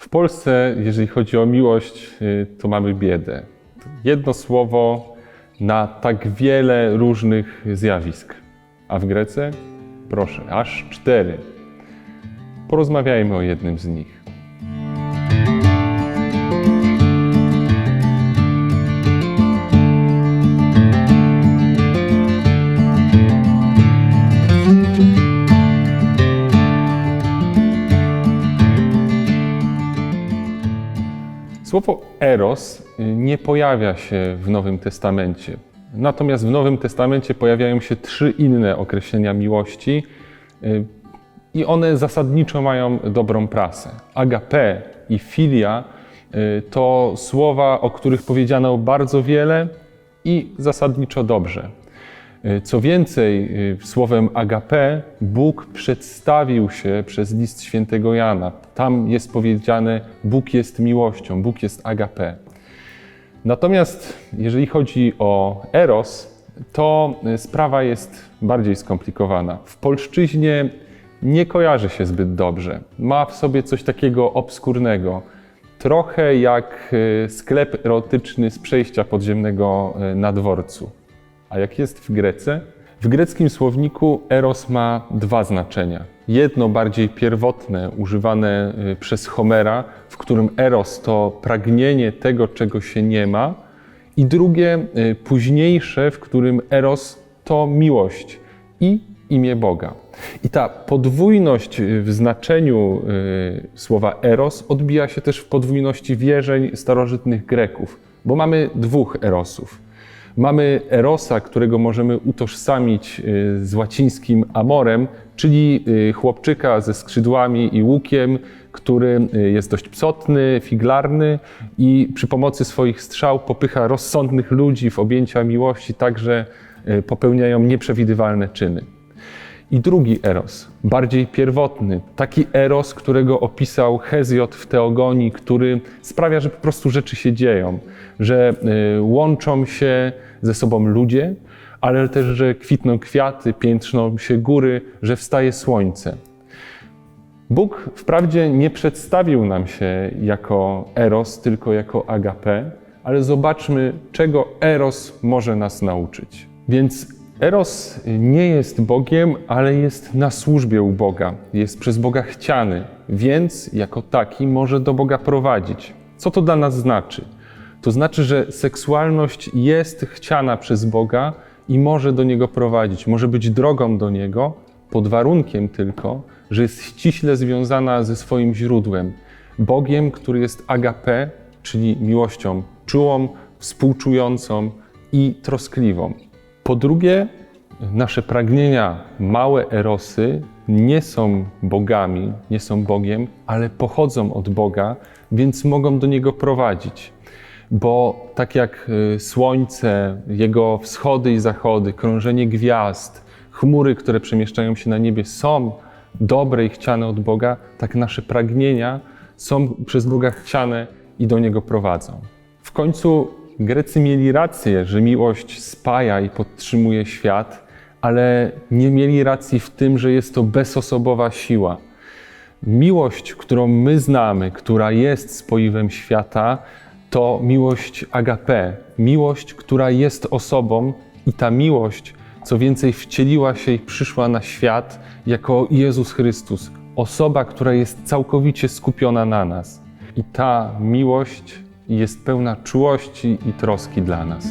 W Polsce, jeżeli chodzi o miłość, y, to mamy biedę. Jedno słowo na tak wiele różnych zjawisk. A w Grece? Proszę, aż cztery. Porozmawiajmy o jednym z nich. Słowo eros y, nie pojawia się w Nowym Testamencie. Natomiast w Nowym Testamencie pojawiają się trzy inne określenia miłości y, i one zasadniczo mają dobrą prasę. Agape i filia y, to słowa, o których powiedziano bardzo wiele i zasadniczo dobrze. Y, Co więcej, y, słowem agape Bóg przedstawił się przez list świętego Jana. Tam jest powiedziane: Bóg jest miłością, Bóg jest agape. Natomiast jeżeli chodzi o eros, to y, sprawa jest bardziej skomplikowana. W polszczyźnie nie kojarzy się zbyt dobrze. Ma w sobie coś takiego obskurnego. Trochę jak sklep erotyczny z przejścia podziemnego na dworcu. A jak jest w Grece? W greckim słowniku eros ma dwa znaczenia. Jedno bardziej pierwotne, używane y, przez Homera, w którym eros to pragnienie tego, czego się nie ma, i drugie y, późniejsze, w którym eros to miłość i imię Boga. I ta podwójność y, w znaczeniu słowa eros odbija się też w podwójności wierzeń starożytnych Greków, bo mamy dwóch erosów. Mamy Erosa, którego możemy utożsamić y, z łacińskim amorem, czyli y, chłopczyka ze skrzydłami i łukiem, który y, jest dość psotny, figlarny i przy pomocy swoich strzał popycha rozsądnych ludzi w objęcia miłości, tak że y, popełniają nieprzewidywalne czyny. I drugi eros, bardziej pierwotny, taki eros, którego opisał Hezjot w Teogonii, który sprawia, że po prostu rzeczy się dzieją, że y, łączą się ze sobą ludzie, ale też, że kwitną kwiaty, piętrzną się góry, że wstaje słońce. Bóg wprawdzie nie przedstawił nam się jako eros, tylko jako agape, ale zobaczmy, czego eros może nas nauczyć. Więc Eros nie jest Bogiem, ale jest na służbie u Boga. Jest przez Boga chciany, więc jako taki może do Boga prowadzić. Co to dla nas znaczy? To znaczy, że seksualność jest chciana przez Boga i może do Niego prowadzić, może być drogą do Niego, pod warunkiem tylko, że jest ściśle związana ze swoim źródłem. Bogiem, który jest agape, czyli miłością czułą, współczującą i troskliwą. Po drugie, nasze pragnienia, małe erosy, nie są bogami, nie są Bogiem, ale pochodzą od Boga, więc mogą do Niego prowadzić. Bo tak jak y, słońce, jego wschody i zachody, krążenie gwiazd, chmury, które przemieszczają się na niebie, są dobre i chciane od Boga, tak nasze pragnienia są przez Boga chciane i do Niego prowadzą. W końcu Grecy mieli rację, że miłość spaja i podtrzymuje świat, ale nie mieli racji w tym, że jest to bezosobowa siła. Miłość, którą my znamy, która jest spoiwem świata, to miłość agape, miłość, która jest osobą i ta miłość, co więcej, wcieliła się i przyszła na świat jako Jezus Chrystus, osoba, która jest całkowicie skupiona na nas. I ta miłość jest pełna czułości i troski dla nas.